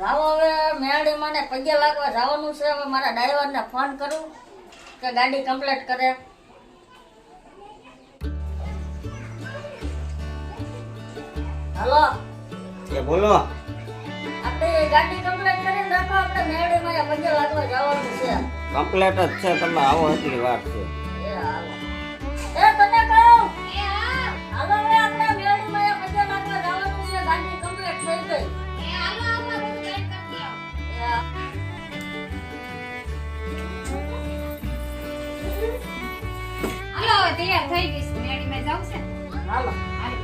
રાવો હવે મેળી મને પગે લાગવા જવાનું છે. હવે મારા ડ્રાઈવરને ફોન કરું કે ગાડી કમ્પ્લીટ કરે. હલો. એ બોલો. આપણે ગાડી કમ્પ્લીટ કરી આપણે મેળીમાં પગે લાગવા જવાનું છે. કમ્પ્લેટ જ છે તમે આવો એટલી વાત છે. એ હાલો. એ હાલો થઈ ગઈ થઈ ગઈશ મેડીમાં જાવ છે હાલો. હાલો.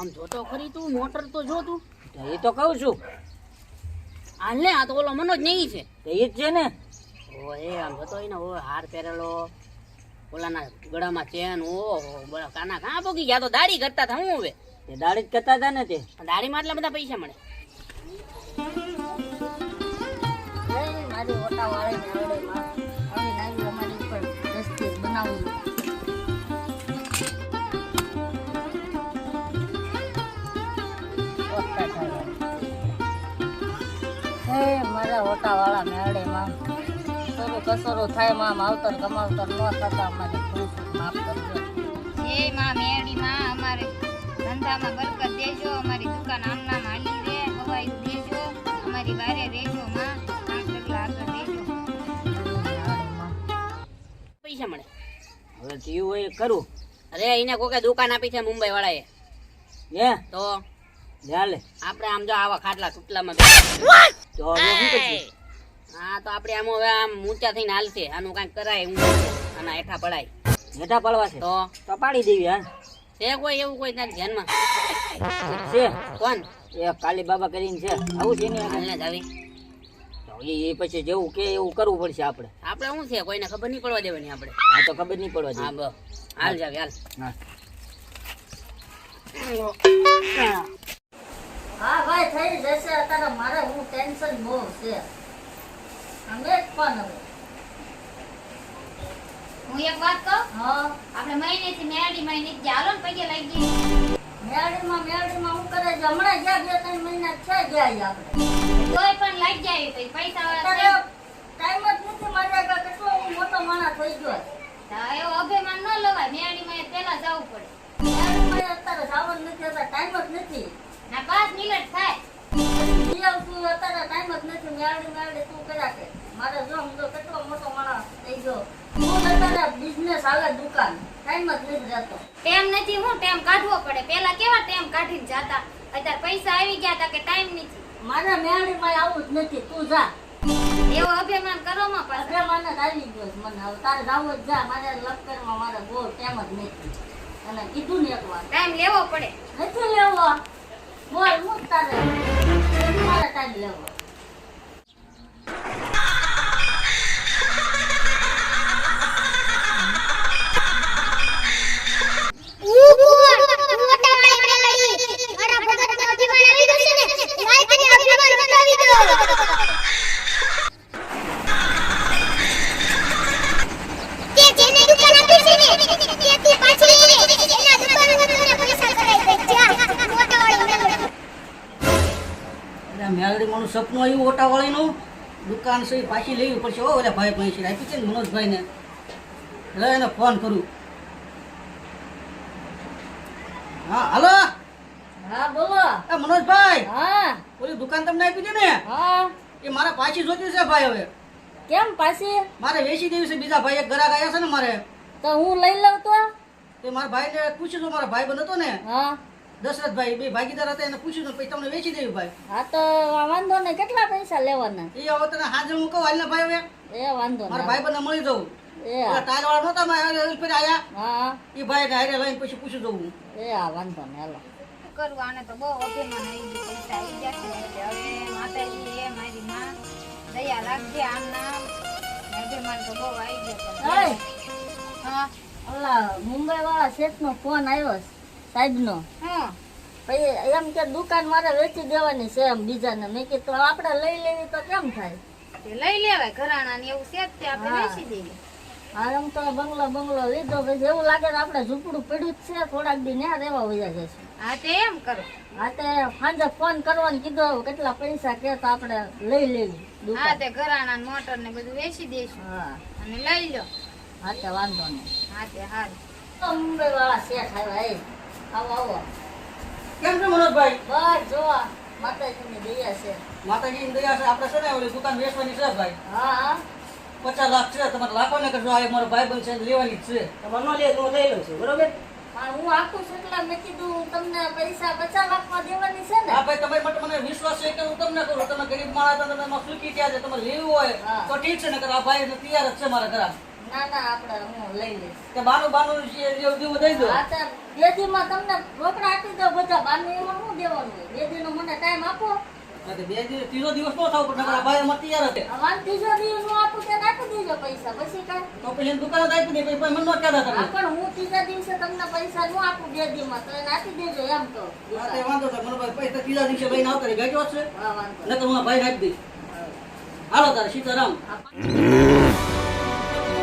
આમ જોતો ખરી તું મોટર તો જો તું. એ તો કહું છું. આ લે આ તો ઓલો મનોજ નહીં છે. તો એ જ છે ને? ઓ એ આમ જોતો હોય ને ઓ હાર પહેરેલો. ઓલાના ગળામાં ચેન ઓ બરા કાના કાં પોકી ગયા? તો દાડી કરતા હતા હું હવે? તે દાઢી જ કરતા હતા ને તે? દાડીમાં એટલા બધા પૈસા મળે. મારી ઓટાવાળી મેળીમાં મારા મેળે માં થોડું કસરો થાયમાં માવતર કમાવતર ન થતા અમારે થોડું માફ કરજો. એ માં મેળી માં અમારે ધંધામાં બરકત દેજો અમારી દુકાન આમના માલી રે હવાઈ દેજો અમારી વારે રેજો માં આગળ દેજો. પૈસા મળે. હવે જીવ હોય એ કરું અરે એને કોકે દુકાન આપી છે મુંબઈ વાળાએ. ને તો? ચાલે આપણે આમ જો આવા ખાટલા સુટલામાં. તો હવે શું કરશું હા તો આપણે આમ હવે આમ ઊંચા થઈને હાલશે. આનું કાંઈક કરાય હું આના હેઠા પડાય. હેઠા પડવા છે? તો? તો પાડી દેવી હા. છે કોઈ એવું કોઈ તારી ધ્યાનમાં? છે. કોણ? એ કાલી બાબા કરીને છે. આવું છે ને હાલને જ આવી. એ એ પછી જેવું કે એવું કરવું પડશે આપણે. આપણે શું છે? કોઈને ખબર નહીં પડવા દેવાની આપણે. હા તો ખબર નહીં પડવા દેવાની હા હાલ જાવ હાલ. હા. હા ભાઈ થઈ જશે. અત્યારે મારે હું ટેન્શન બહુ છે. અમે જ પણ હવે હું એક વાત કહું? હા. આપણે મહિનેથી મેડી મહિને જ હાલો ને પગે લાગી ગઈ મેળીમાં મેળીમાં હું કરે છે? હમણાં ગયા બે ત્રણ મહિના છે ગયા આપણે. કોઈ પણ લાગી જાય પછી પૈસા વાળા ટાઈમ જ નથી મારા કા કેટલો હું મોટો માણસ થઈ ગયો હા. એવો અભિમાન ન લવાય. મેડી માં પેલા જવું પડે. મેળીમાં અત્યારે જવાનું નથી અત્યારે ટાઈમ જ નથી. ના પાંચ મિનિટ થાય. ઈ આવતું અત્યારે ટાઈમ જ નથી મેળવી મેળવી તું કર્યા કે મારે જો હું તો કેટલો મોટો માણસ થઈ ગયો. હું અત્યારે બિઝનેસ હાલે દુકાન. ટાઈમ જ નથી રહેતો. ટેમ નથી હું ટેમ કાઢવો પડે. પેલા કેવા ટેમ કાઢીને જાતા? અત્યારે પૈસા આવી ગયા તા કે ટાઈમ નથી. મારે મેળવીમાં આવું જ નથી. તું જા. એવો અભિમાન કરો માં પાછા. અરે મને આવી ગયો મને. હવે તારે જાવું જ જા. મારે લશ્કરમાં મારે બહુ ટેમ જ નથી. અને કીધું ને એક વાર. ટાઈમ લેવો પડે. નથી લેવો. બોલ મુક તારે ટાઈમ લેવો પાછી લેવી પડશે? ઓ ઓલા ભાઈ પૈસા આપી છે ને મનોજભાઈને. એટલે એને ફોન કરું. હા હાલો? હા બોલો. એ મનોજભાઈ હા. ઓલી દુકાન તમને આપી છે ને? હા. એ મારા પાછી જોતી છે ભાઈ હવે. કેમ પાછી? મારે વેચી દેવી છે બીજા ભાઈ એક ગ્રાહક આવ્યા છે ને મારે. તો હું લઈ લઉં તો? તે મારા ભાઈને પૂછ્યું હતું મારા ભાઈ બંધ હતો ને. હા. દશરથભાઈ બે ભાગીદાર હતા એને પૂછ્યું પછી તમને વેચી દેવી ભાઈ? હા તો વાંધો નહીં કેટલા પૈસા લેવાના? એ હવે તને હાજર હું કહું હાલને ભાઈ હવે. એ વાંધો મારા ભાઈ બંને મળી જવું. એ હા. ટાયર વાળા નહોતા મારા ઉપર આયા? હા. એ ભાઈ ને હારે લઈને પછી પૂછું જવું. એ હા વાંધો નહીં હાલો. કરવું આને તો બહુ અભિમાન આવી ગયું પૈસા આવી જશે એટલે હવે માતાજી એ મારી માં દયા રાખજે આમ નામ અભિમાન તો બહુ આવી ગયો હા ઓલા મુંબઈ વાળા શેઠ નો ફોન આવ્યો છે સાહેબ નો હા. પછી એમ કે દુકાન મારે વેચી દેવાની છે એમ બીજાને. મેં કીધું આપણે લઈ લેવી તો કેમ થાય? લઈ લેવાય ઘરાણા ને એવું છે તે આપણે વેચી દઈએ હા તો બંગલો બંગલો લીધો. પછી એવું લાગે કે આપણે ઝૂંપડું પડ્યું જ છે થોડાક દી ન્યા રહેવા વયા જશે હા તે એમ કરો. હા તે સાંજે ફોન કરવાનું કીધો કેટલા પૈસા કે તો આપણે લઈ લેવી હા તે ઘરાણા ને મોટર ને બધું વેચી દઈશું હા. અને લઈ લો. હા તે વાંધો નહીં. હા તે હાલ તો મુંબઈ વાળા શેઠ આવ્યા એ. આવો આવો. કેમ છે મનોજભાઈ? બસ જોવા માતાજીની દયા છે. માતાજીની દયા છે. આપણે છે ને ઓલી દુકાન વેચવાની છે ભાઈ? હા હા. પચાસ લાખ છે. તમારે લાખો ને કરજો. આ મારો ભાઈ બન છે લેવાની જ છે. તમારે ન લે હું લઈ લઉં છું બરોબર? હું આખું છું એટલે મેં કીધું તમને પૈસા પચાસ લાખમાં દેવાની છે ને? હા ભાઈ તમારી માટે મને વિશ્વાસ છે કે હું તમને કરું. તમે ગરીબ માણસ તમે સુખી થયા છે. તમે લેવું હોય હા. તો ઠીક છે ને આ ભાઈ તૈયાર જ છે મારા ઘરા. ના ના આપણે હું લઈ લઈશ. કે બાનું બાનું જેવું દઈ દો. તો બેદીમાં તમને રોકડા આપી દો બધા. બારનું એમાં શું દેવાનું હોય? બેદીનો મને ટાઈમ આપો. બે દિવસ ત્રીજો દિવસ નો થાવ પણ ભાઈ અમારે તૈયાર છે ત્રીજો દિવસનું આપું આપી દેજો પૈસા. પછી કાંઈ. તો પછી દુકાન આપી દે પછી મને ન કહેતા તમે. પણ હું ત્રીજા દિવસે તમને પૈસા નું આપું બેદીમાં તો એને આપી દેજો એમ તો. હા, તે વાંધો નહીં. મને ભાઈ પૈસા ત્રીજા દિવસે ભાઈ આવતા ગાજો છે? હા વાંધો. નકર હું ભાઈ આપી દઈશ. હાલો તારે સીતારામ.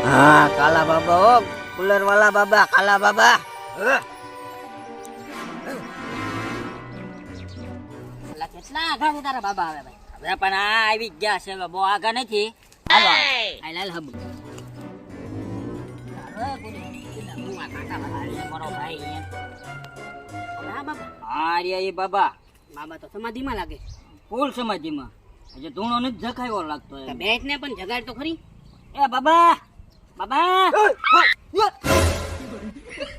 હા કાલા બાબા ઓ કુલર વાલા બાબા કાલા બાબા. હા. કેટલા આઘા છે તારા બાબા હવે ભાઈ? હવે પણ આ આવી ગયા છે બહુ આઘા નથી. હાલો હાલ હાલ હબ. બાબા. બાબા. બાબા તો સમાધિમાં લાગે ફૂલ સમાધિમાં? હજુ ધૂણો નથી જખાયો લાગતો બેટ ને પણ જગાડ તો ખરી. એ બાબા! બાબા!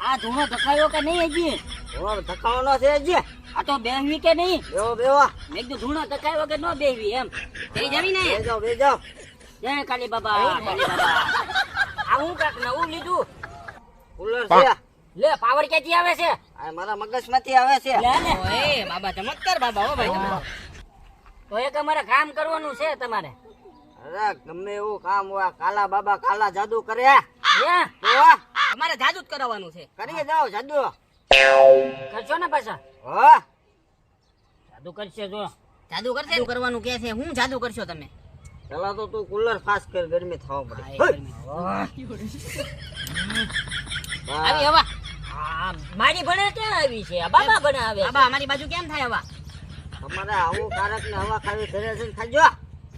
આ ધૂણો ધકાયો કે નહીં હજી? ઓર ધકાવાનો છે હજી. આ તો બેહવી કે નહીં? બેવો બેવો મેં કીધું ધૂણો ધકાયો કે ન બેહવી એમ. થઈ જવી ને. બેજો બેજો જય કાલી બાબા કાલી બાબા. આવું કાક નવું લીધું? કુલર છે. લે પાવર ક્યાંથી આવે છે? આ મારા મગજમાંથી આવે છે. લે લે. ઓય બાબા ચમત્કાર બાબા હો ભાઈ તો એક અમારે કામ કરવાનું છે તમારે. અરે ગમે એવું કામ હોય કાલા બાબા કાલા જાદુ કરે. હે. અમારે જાદુ જ કરાવવાનું છે. કરી જાઓ જાદુ. કરશો ને પાછા? હો. જાદુ કરશે જો. જાદુ કરશે? કરવાનું કે છે. હું જાદુ કરશો તમે? પેલા તો તું કુલર ફાસ કર ગરમી થવા પડે આવી હવા. હા મારી ભણે ક્યાં આવી છે? આ બાબા ભણે આવે બાબા અમારી બાજુ કેમ થાય હવા? તમારે આવું કારક ને હવા ખાવી ઘરે છે ખાજો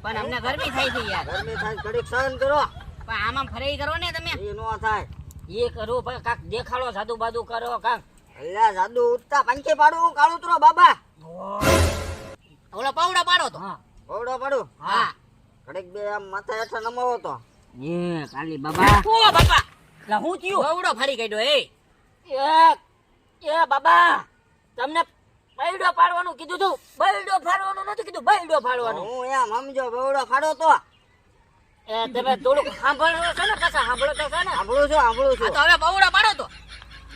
પણ અમને ગરમી થાય છે યાર. ગરમી થાય ઘડીક સહન કરો. પણ આમાં ફરી કરો ને તમે. એ નો થાય. એ કરો પણ કાક દેખાડો સાદુ બાદુ કરો કાક. અલ્યા જાદુ ઉઠતા પંખી પાડું કાળું ઉતરો બાબા. ઓલો પાવડો પાડો તો. હા. પાવડો પાડું? હા. ઘડીક બે આમ માથા હેઠળ નમાવો તો. એ કાલી બાબા. ઓ બાપા લા હું થયું? પાવડો ફરી કાઢ્યો એ. એ એ બાબા તમને બૈડો પાડવાનું કીધું તું? બૈડો ફાડવાનું નથી કીધું બૈડો ફાડવાનું. હું એમ સમજો બૈડો ફાડો તો. એ તમે થોડુંક સાંભળો છો ને પાછા સાંભળો તો છો ને. સાંભળું છું સાંભળું છું. હવે બવડો પાડો તો.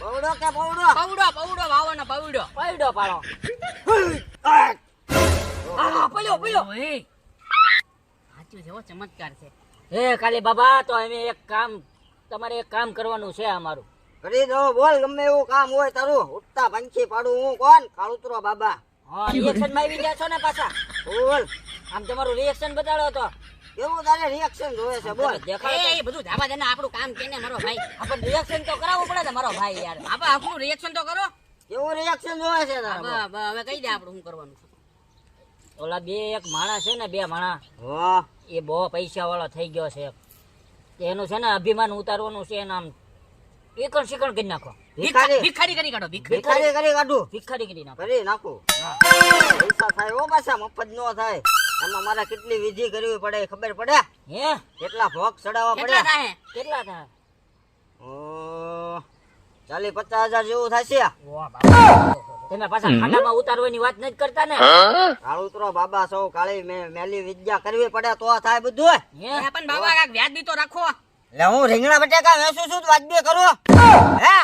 બવડો કે બવડો પવડો પવડો ને પવડો બૈડો પાડો. આ પડ્યો પડ્યો સાચું છે હો, ચમત્કાર છે. હે કાલી બાબા તો અમે એક કામ તમારે એક કામ કરવાનું છે અમારું. કરી દો બોલ ગમે એવું કામ હોય તારું. ઉઠતા પંખી પાડું હું. કોણ? કાળુતરો બાબા. હા રિએક્શનમાં આવી ગયા છો ને પાછા? બોલ. આમ તમારું રિએક્શન બતાડો તો. કેવું તારે રિએક્શન જોવે છે બોલ. દેખાડો એ બધું ધાબા દેને આપણું કામ કેને મારો ભાઈ. આપણે રિએક્શન તો કરાવવું પડે ને મારો ભાઈ યાર. બાબા આપણું રિએક્શન તો કરો. કેવું રિએક્શન જોવે છે તારા હવે કહી દે આપણું શું કરવાનું છે. ઓલા બે એક માણસ છે ને બે માણસ વાહ. એ બહુ પૈસા વાળો થઈ ગયો છે. એનું છે ને અભિમાન ઉતારવાનું છે એના આમ એકણ શિકણ કરી નાખો. ભિખારી. ભિખારી કરી કાઢો ભિખારી કરી કાઢો. ભિખારી કરી નાખો. કરી નાખો. પૈસા થાય ઓ પાછા મફત નો થાય. એમાં મારા કેટલી વિધિ કરવી પડે ખબર પડે? હે? કેટલા ભોગ ચડાવવા પડે કેટલા થાય? કેટલા થાય? ઓ ચાલી પચાસ હજાર જેવું થશે. તમે પાછા ખાડામાં ઉતારવાની વાત નથી કરતા ને? કાળુતરો બાબા સૌ કાળી મે- મેલી વિદ્યા કરવી પડે તો થાય બધું. હે? પણ બાબા કાક વ્યાજ બી તો રાખો. એટલે હું રીંગણા બટાકા વેચું છું વાજબી કરું. હે?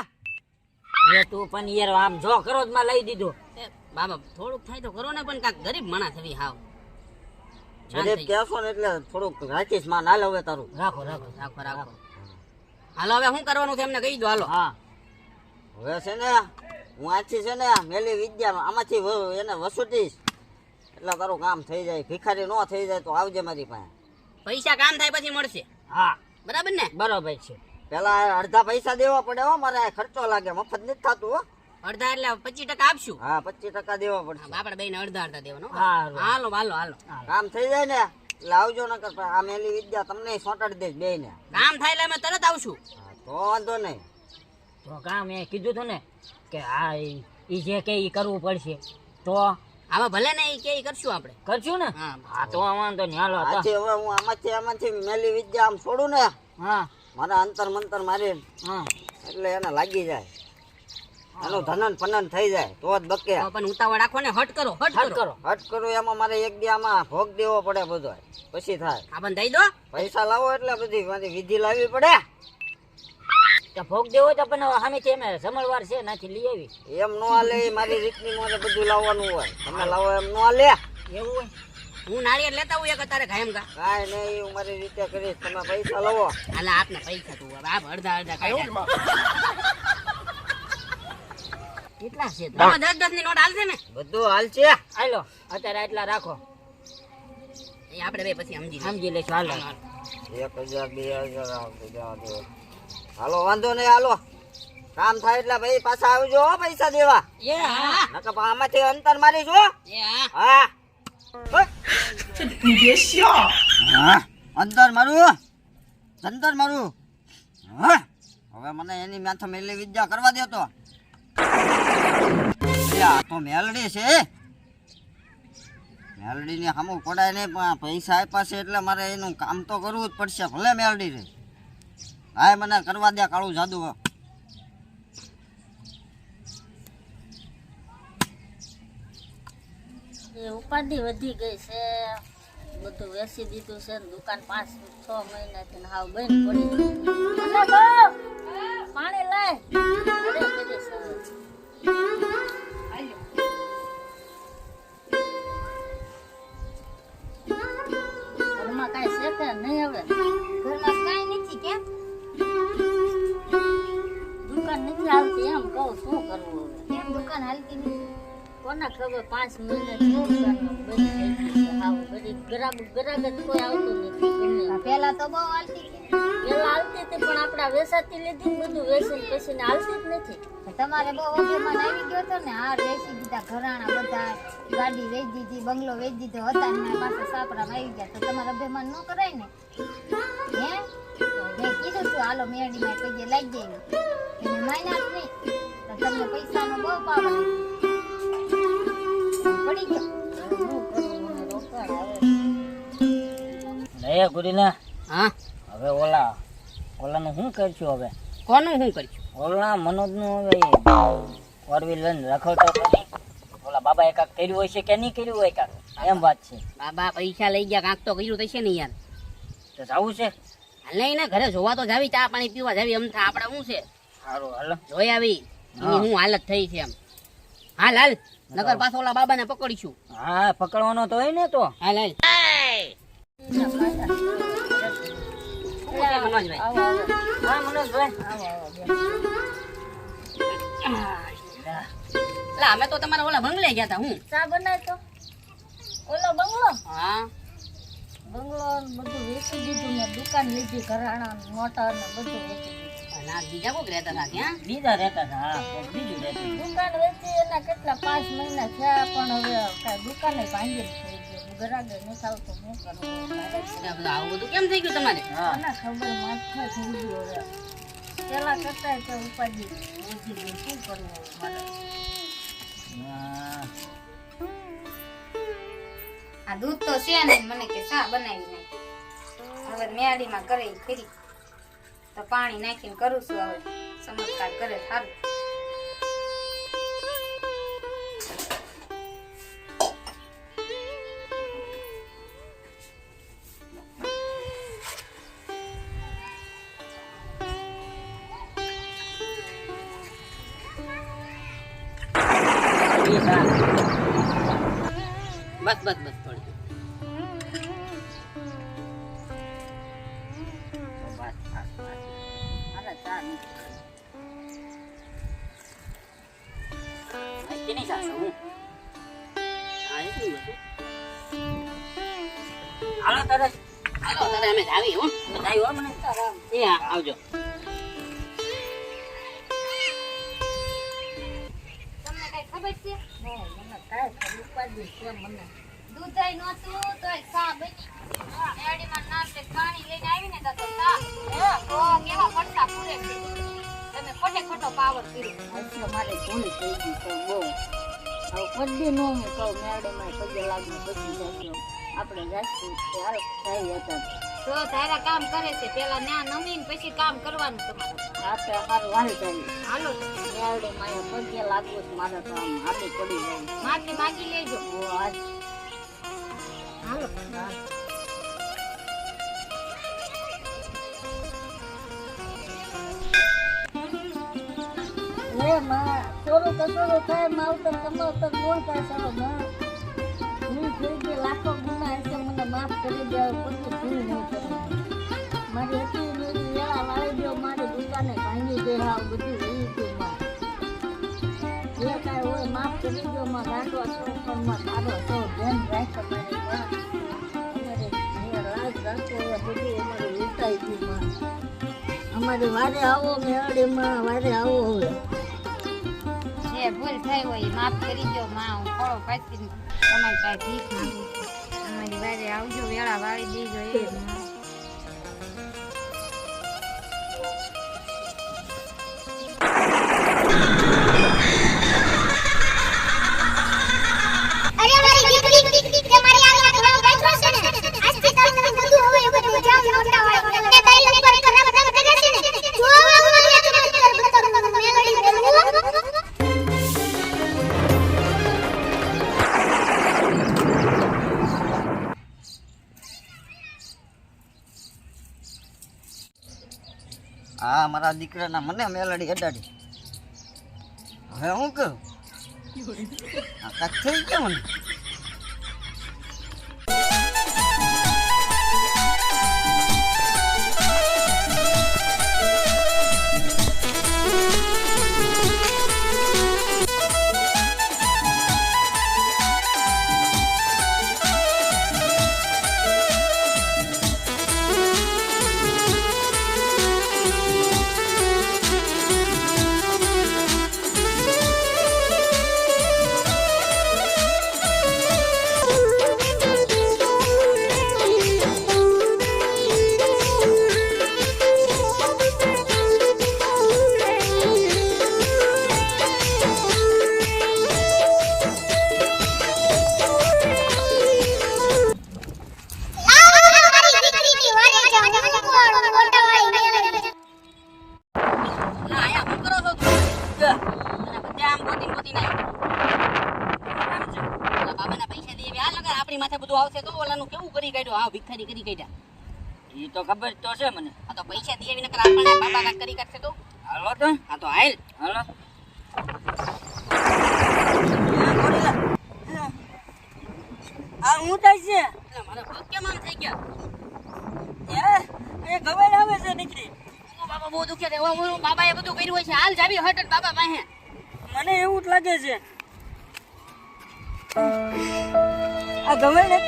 એ તું પણ યાર આમ જો કરો માં લઈ દીધું. બાબા થોડુંક થાય તો કરો ને પણ કાક ગરીબ માણસ થવી હાવ. ગરીબ કહેશો ને એટલે થોડુંક રાખીશમાં ના લવે તારું. રાખો રાખો રાખો રાખો. હાલો હવે શું કરવાનું છે એમને કહી દો હાલો. હા. હવે છે ને હું આછી છે ને મેલી વિદ્યા આમાંથી એને વસૂટીશ. એટલે તારું કામ થઈ જાય. ભિખારી નો થઈ જાય તો આવજે મારી પાસે. પૈસા કામ થાય પછી મળશે. હા. બરાબર ને? બરાબર છે. પેલા અડધા પૈસા દેવા પડે હો મારે ખર્ચો લાગે મફત નથી થતું હો. અડધા એટલે પચીસ ટકા આપશું. હા પચીસ ટકા દેવા પડશે. આપડે બે અડધા અડધા દેવાનું હાલો હાલો હાલો. કામ થઈ જાય ને એટલે આવજો ન કર આ મેલી વિદ્યા તમને સોંટાડી દઈશ બે ને કામ થાય એટલે અમે તરત આવશું. તો વાંધો નહીં. તો કામ એ કીધું હતું ને કે આ ઈ જે કે ઈ કરવું પડશે. તો આમાં ભલે ને કે કરશું આપણે. કરશું ને? હા. તો આમાં તો હાલો હતા. છે હવે હું આમાંથી આમાંથી મેલી વિદ્યા આમ છોડું ને હા. મારા અંતર મંતર મારી હા. એટલે એને લાગી જાય. એનું ધનન ફનન થઈ જાય તો જ બકે. પણ ઉતાવળ રાખો ને હટ કરો હટ કરો. હટ કરો એમાં મારે એક દી આમાં ભોગ દેવો પડે બધો પછી થાય. આપણ દઈ દો. પૈસા લાવો એટલે બધી મારી વિધિ લાવવી પડે. તો ભોગ દેવો તો પણ સામે છે એમ સમળવાર છે નાથી લઈ આવી. એમ નો આલે મારી રીતની મારે બધું લાવવાનું હોય. તમે લાવો એમ નો આલે એવું હોય? હું નાળિયેર લેતા હું એક તારે કાયમ કા કાંઈ નહીં હું મારી રીતે કરીશ. તમે પૈસા લાવો. હાલે આપને પૈસા તું હવે. આપ અડધા અડધા કાઢ્યા કેટલા છે? દસ દસની નોટ હાલશે ને? બધું હાલ છે હાલો અત્યારે એટલા રાખો. એ આપણે બે પછી સમજી સમજી લેશું હાલો. એક હજાર બે હજાર. હાલો વાંધો નહીં હાલો. કામ થાય એટલે ભાઈ પાછા આવજો હો પૈસા દેવા. એ હા. નકર આમાંથી અંતર મારી છો એ હા. હા. હા. અંતર મારું અંતર મારું. હા. હવે મને એની માથે મેલી વિદ્યા કરવા દે તો. એ આ તો મેલડી છે. મેલડી ને સામું પડાય નહીં પણ પૈસા આપ્યા છે એટલે મારે એનું કામ તો કરવું જ પડશે ભલે મેલડી રે હા મને કરવા દે કાળું જાદુ. એ ઉપાધિ વધી ગઈ છે. બધું વેચી દીધું છે ને દુકાન પાંચ છ મહિનાથી ને હાવ બંધ પડી. ગ્રાહક કોઈ આવતું નથી પેલા તો બહુ હાલતી પેલા હાલતી હતી પણ આપડા વેસાતી લીધી બધું વેચીને પછી ને હાલતી જ નથી. તમારે બહુ અભિમાન આવી ગયો હતો ને હાર વેચી દીધા ઘરાણા બધા ગાડી વેચી દીધી બંગલો વેચી દીધો હતા ને પાછા સાપરામાં આવી ગયા. તો તમારે અભિમાન ન કરાય ને? હે? મેં કીધું તું હાલો મેરડીમાં પૈયે લાગી જાય એને. માન્યા જ નહીં. તો તમને પૈસાનો બહુ પાવર પડી ગયો. શું કરવું રોકાણ ગુરીના હા. હવે ઓલા ઓલાનું શું કરશું હવે? કોનું શું કરશું? ઓલા મનોજનું હવે ફોર વ્હીલર રખડતો ઓલા બાબા એ કાંક કર્યું હોય છે કે નહીં કર્યું હોય કાંક? એમ વાત છે. બાબા પૈસા લઈ ગયા કાંક તો કર્યું થશે ને યાર. તો જવું છે? લઈ ને ઘરે જોવા તો જાવી ચા પાણી પીવા જાવી એમ થા આપણે શું છે? સારું હાલ. જોઈ આવી શું હાલત થઈ છે એમ. હાલ હાલ નગર પાછો ઓલા બાબાને પકડીશું. હા પકડવાનો તો હોય ને તો. હાલ હાલ. અમે તો તમારા ઓલા બંગલે ગયા હતા હું ચા બનાય તો ઓલો બંગલો હા. બંગલો બધું વેચી દીધું ને દુકાન લીધી ઘરાણા મોટર ને બધું વેચી બીજા કોક રહેતા હતા ત્યાં બીજા રહેતા દુકાન વેચી એના કેટલા પાંચ મહિના થયા પણ હવે દુકાન ભાંગી ગરાગે નથી આવતો શું કરવું એટલે આવું બધું કેમ થઈ ગયું તમારે? હા. ખબર માથે થઈ ગયો હવે. પેલા કરતા તો ઉપાધિ ઓછી ગઈ શું કરવું મારે? આ દૂધ તો છે ને મને કે શા બનાવી નાખી? હવે મેળીમાં કરે ફરી. તો પાણી નાખીને કરું છું હવે. ચમત્કાર કરે સારું. હાલો તરત હાલો તરત અમે જાવી હું. બધાય હો મને. એ હા આવજો. તમને કઈ ખબર છે? મને કાંઈ ખબર મને. દૂધાઈ નહોતું તોય ચા બની મેળીમાં નાસ્તે પાણી લઈને આવીને તો તો તો કેવા પડતા પૂરે છે. તમે ખોટે ખોટો પાવર કર્યો. એટલે મારે ભૂલ થઈ ગઈ તો બહુ. હવે કદી નો હું કહું મેળેમાં પગે લાગને પછી જશું આપણે જશું. હાલ હતા તો. તારા કામ કરે છે. પેલા ના નમીને પછી કામ કરવાનું તમારે. આપણે સારું હાલ જાય હાલો. મેળેમાં પગે લાગવું છે મારે તો આમ પડી જાય માગી માગી લેજો. ઓ આજ હાલો. હા. એ માં થોડું કસોડું થાય માવતર કમાવતર કોણ થાયમાં. ગઈ લાખો ગુના હશે, મને માફ કરી દે, પછી ભૂલ નહીં કરવાની મારી હતી મેરી વેળા વાળી દો, મારી દુકાને ભાંગી દે હાવ બધું લઈ ગયું માં જે કાંઈ હોય માફ કરી દો માં ગાંડો છો, પણ માં તારો છો, ધ્યાન રાખ મારી માં અમારે જે રાજ રાખો એ બધું અમારે લૂંટાઈ ગયું માં અમારી વારે આવો મેળીમાં વારે આવો હવે જે ભૂલ થઈ હોય માફ કરી દો માં હું ખોળો પાછી તમારી પાસે ભીખ માંગુ અમારી વારે આવજો વેળા વાળી દેજો એ. માં. અરે મારી દીકરી તમારી આગળ થોડો બેઠો છે ને? આજથી તમને બધું હવે બધું જામ મોટા વાળો ને તાઈ લઈ પર રમ રમ કરે છે ને? જો આ મારા દીકરાના મને મેલડી અડાડી. હવે હું કહું? આ કાચ થઈ ગયો મને. કાઢ્યો હા ભિખારી કરી કાઢ્યા. એ તો ખબર તો છે મને. આ તો પૈસા દે એવી નકર આપણને બાબા કાંઈક કરી કાઢશે તો. હાલો તો. આ તો હાલ. હાલો. આ હું થાય છે? એટલે મારા પગ કેમ આમ થઈ ગયા? હે? એ ગવાઈ આવે છે દીકરી. ઓ બાબા બહુ દુખ્યા છે. ઓ, ઓ, બાબાએ બધું કર્યું હોય છે. હાલ જાવી હટ હટ બાબા પાસે. મને એવું જ લાગે છે. આ ગમે ને.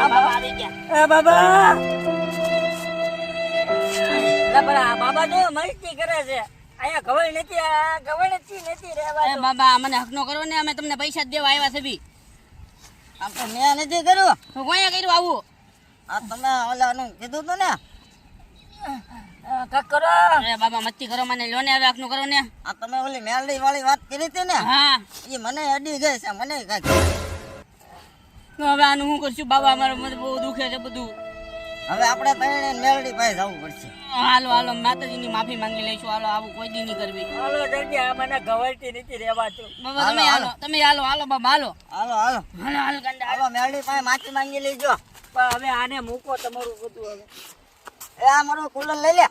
આ બાબા આવી ગયા. બાબા! પણ આ બાબા તો મસ્તી કરે છે. અહીંયા ગવળ નથી આ ગવળ નથી નથી રહેવા બાબા મને હક નો કરો ને અમે તમને પૈસા જ દેવા આવ્યા છે બી. આમ તો મેં નથી કર્યું. તો કોયા કર્યું આવું? આ તમે ઓલાનું કીધું તું ને? કાક કરો. અરે બાબા મસ્તી કરો મને લોને હવે આખનું કરો ને. આ તમે ઓલી મેલડી વાળી વાત કરી હતી ને? હા. એ મને અડી ગઈ છે મને કાંઈક તો હવે આનું શું કરશું? બાબા અમારે મને બહુ દુખે છે બધું. હવે આપણે ત્રણે મેલડી પાસે જવું પડશે. હાલો હાલો માતાજીની માફી માંગી લઈશું. હાલો આવું કોઈ દી નહીં કરવી. હાલો જલ્દી આ મને ગવડતી નથી રહેવાતું બાબા તમે હાલો તમે હાલો હાલો બાબા હાલો. હાલો હાલો. હાલો હાલો ગંડા. હાલો મેલડી પાસે માફી માંગી લેજો. પણ હવે આને મૂકો તમારું બધું હવે. એ આ મારું કુલર લઈ લે.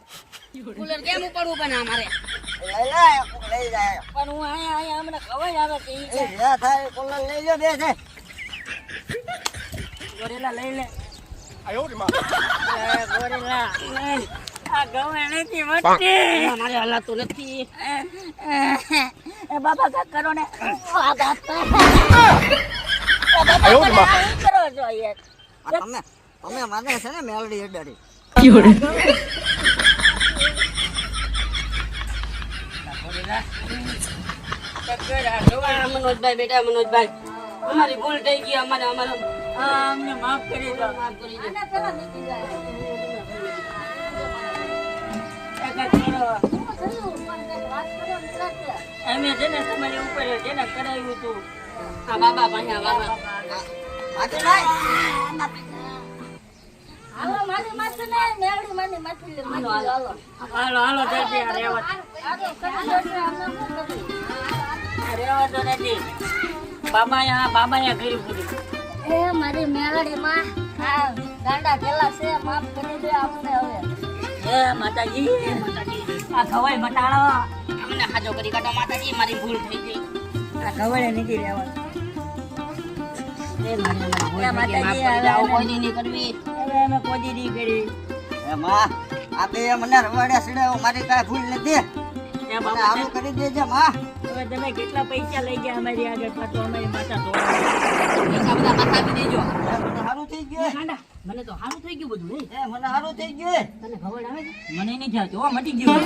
કુલર કેમ ઉપાડવું પણ અમારે લઈ લે લઈ જાય પણ હું અહીંયા અહીંયા અમને ખબર આવે છે એ થાય કુલર લઈ લો બે છે. ગોરેલા લઈ લે. એ ગોરેલા. આ ગવે નથી વટી અમારે હલાતું નથી. એ બાબા કાક કરો ને. આ બાપા. એ. બાબા મને કરો છો તમે તમે મને છે ને મેલડી અડાડી આ મનોજભાઈ બેટા મનોજભાઈ. અમારી ભૂલ થઈ ગઈ અમારે અમારે અમને માફ કરી દો. માફ કરી દો. અમે છે ને તમારી ઉપર છે ને કરાવ્યું હતું. આ બાબા પાસે આ બાબા. હાલો હાલો. રેવા તો નથી બાબાએ બાબાયા કર્યું બધું. એ મારી મેળડી માં આ ગાંડા કેલા છે માફ કરી દે આપણે હવે. એ માતાજી આ ખવાય બટાળો. અમને હાજો કરી કાઢો માતાજી મારી ભૂલ થઈ ગઈ. આ ખવાય નથી રહેવા માતાજી. આવું હવે કોઈ નહીં કરવી. હવે અમે કોઈ દી કરી એ માં આ બે મને રવાડ્યા સડે મારી કાંઈ ભૂલ નથી. એ મને બાબા આવું કરી દેજે માં. હવે તમે કેટલા પૈસા લઈ ગયા અમારી આગળ પાછો અમારી માતા ધોવા આપી દેજો સારું થઈ ગયું. મને તો સારું થઈ ગયું બધું એ મને સારું થઈ ગયું. તને ખબર આવે છે? મને નહીં જાતું મટી ગયું?